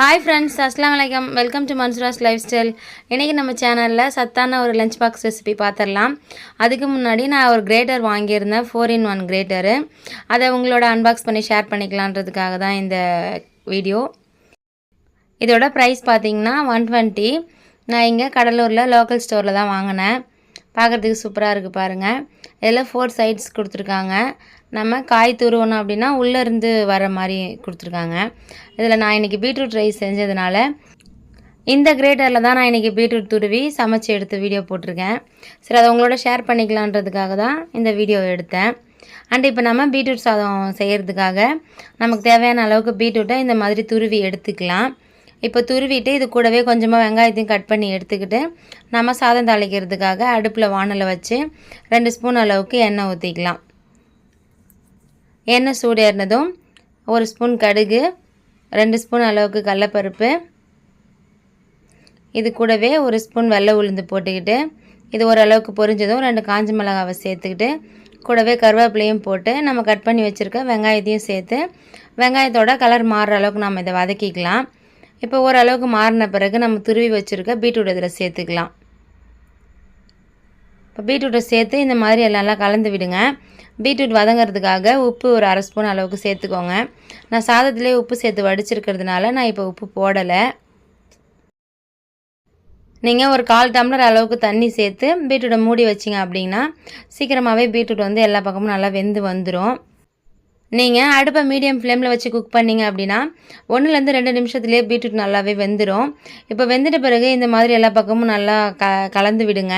Hi friends அஸ்லாம் வலைக்கம் welcome to Mansoora's lifestyle இன்றைக்கி நம்ம சேனலில் சத்தான ஒரு லஞ்ச் பாக்ஸ் ரெசிபி பார்த்துடலாம் அதுக்கு முன்னாடி நான் ஒரு கிரேட்டர் வாங்கியிருந்தேன் ஃபோர் இன் ஒன் கிரேட்டரு அதை உங்களோட அன்பாக்ஸ் பண்ணி ஷேர் பண்ணிக்கலான்றதுக்காக தான் இந்த வீடியோ இதோட ப்ரைஸ் பார்த்தீங்கன்னா ஒன் டுவெண்ட்டி நான் இங்கே கடலூரில் லோக்கல் ஸ்டோரில் தான் வாங்கினேன். பார்க்குறதுக்கு சூப்பராக இருக்குது பாருங்கள் இதில் ஃபோர் சைட்ஸ் கொடுத்துருக்காங்க. நம்ம காய் துருவணும் அப்படின்னா உள்ளேருந்து வர மாதிரி கொடுத்துருக்காங்க. இதில் நான் இன்றைக்கி பீட்ரூட் ரைஸ் செஞ்சதுனால இந்த கிரேட்டரில் தான் நான் இன்றைக்கி பீட்ரூட் துருவி சமைச்சு எடுத்து வீடியோ போட்டிருக்கேன். சரி அதை உங்களோட ஷேர் பண்ணிக்கலான்றதுக்காக தான் இந்த வீடியோ எடுத்தேன். அண்ட் இப்போ நம்ம பீட்ரூட் சாதம் செய்கிறதுக்காக நமக்கு தேவையான அளவுக்கு பீட்ரூட்டை இந்த மாதிரி துருவி எடுத்துக்கலாம். இப்போ துருவிட்டு இது கூடவே கொஞ்சமாக வெங்காயத்தையும் கட் பண்ணி எடுத்துக்கிட்டு நம்ம சாதம் தாளிக்கிறதுக்காக அடுப்பில் வானலை வச்சு ரெண்டு ஸ்பூன் அளவுக்கு எண்ணெய் ஊற்றிக்கலாம் எண்ணெய் சூடேறினதும் ஒரு ஸ்பூன் கடுகு ரெண்டு ஸ்பூன் அளவுக்கு கடலப்பருப்பு. இது கூடவே ஒரு ஸ்பூன் வெள்ளை உளுந்து போட்டுக்கிட்டு இது ஓரளவுக்கு பொரிஞ்சதும் ரெண்டு காஞ்ச மிளகாவை சேர்த்துக்கிட்டு கூடவே கருவேப்பிலையும் போட்டு நம்ம கட் பண்ணி வச்சுருக்க வெங்காயத்தையும் சேர்த்து வெங்காயத்தோட கலர் மாறுற அளவுக்கு நம்ம இதை வதக்கிக்கலாம். இப்போ ஓரளவுக்கு மாறின பிறகு நம்ம துருவி வச்சுருக்க பீட்ரூட் இதில் சேர்த்துக்கலாம். இப்போ பீட்ரூட்டை சேர்த்து இந்த மாதிரி எல்லாம் கலந்து விடுங்க. பீட்ரூட் வதங்கிறதுக்காக உப்பு ஒரு அரை ஸ்பூன் அளவுக்கு சேர்த்துக்கோங்க. நான் சாதத்துலேயே உப்பு சேர்த்து வடிச்சிருக்கிறதுனால நான் இப்போ உப்பு போடலை. நீங்கள் ஒரு கால் டம்ளர் அளவுக்கு தண்ணி சேர்த்து பீட்ரூட்டை மூடி வச்சிங்க அப்படின்னா சீக்கிரமாகவே பீட்ரூட் வந்து எல்லா பக்கமும் நல்லா வெந்து வந்துடும் நீங்கள் அடுப்பை மீடியம் ஃப்ளேமில் வச்சு குக் பண்ணிங்க அப்படின்னா ஒன்றுலேருந்து ரெண்டு நிமிஷத்துலேயே பீட்ரூட் நல்லாவே வெந்துடும் இப்போ வெந்துட்ட பிறகு இந்த மாதிரி எல்லா பக்கமும் நல்லா க கலந்து விடுங்க.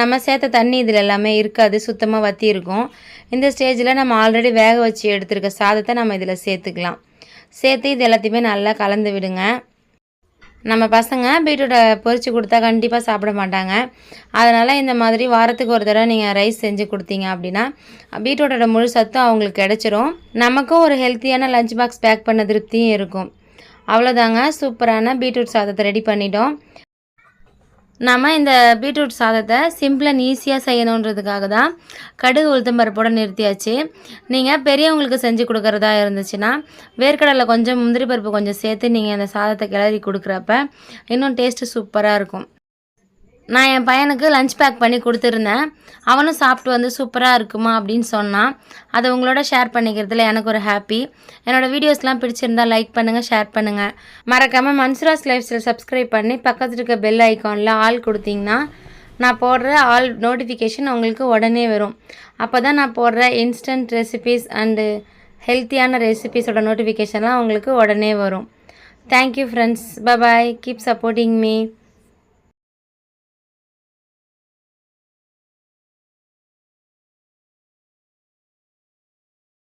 நம்ம சேர்த்த தண்ணி இதில் எல்லாமே இருக்காது சுத்தமாக வற்றி இருக்கும். இந்த ஸ்டேஜில் நம்ம ஆல்ரெடி வேக வச்சு எடுத்துருக்க சாதத்தை நம்ம இதில் சேர்த்துக்கலாம். சேர்த்து இது எல்லாத்தையுமே நல்லா கலந்து விடுங்க. நம்ம பசங்க பீட்ரூட்டை பொறிச்சு கொடுத்தா கண்டிப்பாக சாப்பிட மாட்டாங்க. அதனால் இந்த மாதிரி வாரத்துக்கு ஒரு தடவை நீங்கள் ரைஸ் செஞ்சு கொடுத்தீங்க அப்படின்னா பீட்ரூட்டோட முழு சத்தும் அவங்களுக்கு கிடச்சிரும். நமக்கும் ஒரு ஹெல்த்தியான லஞ்ச் பாக்ஸ் பேக் பண்ண திருப்தியும் இருக்கும். அவ்வளோதாங்க சூப்பரான பீட்ரூட் சாதத்தை ரெடி பண்ணிட்டோம். நம்ம இந்த பீட்ரூட் சாதத்தை சிம்பிள் அண்ட் ஈஸியாக செய்யணுன்றதுக்காக தான் கடுகு உளுத்தம் பருப்போட நிறுத்தியாச்சு. நீங்கள் பெரியவங்களுக்கு செஞ்சு கொடுக்குறதா இருந்துச்சுன்னா வேர்க்கடலை கொஞ்சம் முந்திரி பருப்பு கொஞ்சம் சேர்த்து நீங்கள் அந்த சாதத்தை கிளறி கொடுக்குறப்ப இன்னும் டேஸ்ட்டு சூப்பராக இருக்கும். நான் என் பையனுக்கு லஞ்ச் பேக் பண்ணி கொடுத்துருந்தேன். அவனும் சாப்பிட்டு வந்து சூப்பராக இருக்குமா அப்படின்னு சொன்னான். அதை உங்களோட ஷேர் பண்ணிக்கிறதுல எனக்கு ஒரு ஹாப்பி என்னோடய வீடியோஸ்லாம் பிடிச்சிருந்தா லைக் பண்ணுங்கள் ஷேர் பண்ணுங்கள் மறக்காமல் மன்சுராஸ் லைஃப் ஸ்டைல் சப்ஸ்கிரைப் பண்ணி பக்கத்தில் இருக்க பெல் ஐக்கானில் ஆல் கொடுத்தீங்கன்னா நான் போடுற ஆல் நோட்டிஃபிகேஷன் உங்களுக்கு உடனே வரும். அப்போ தான் நான் போடுற இன்ஸ்டன்ட் ரெசிபீஸ் அண்டு ஹெல்த்தியான ரெசிபீஸோட நோட்டிஃபிகேஷன்லாம் உங்களுக்கு உடனே வரும். Thank you friends bye bye keep supporting me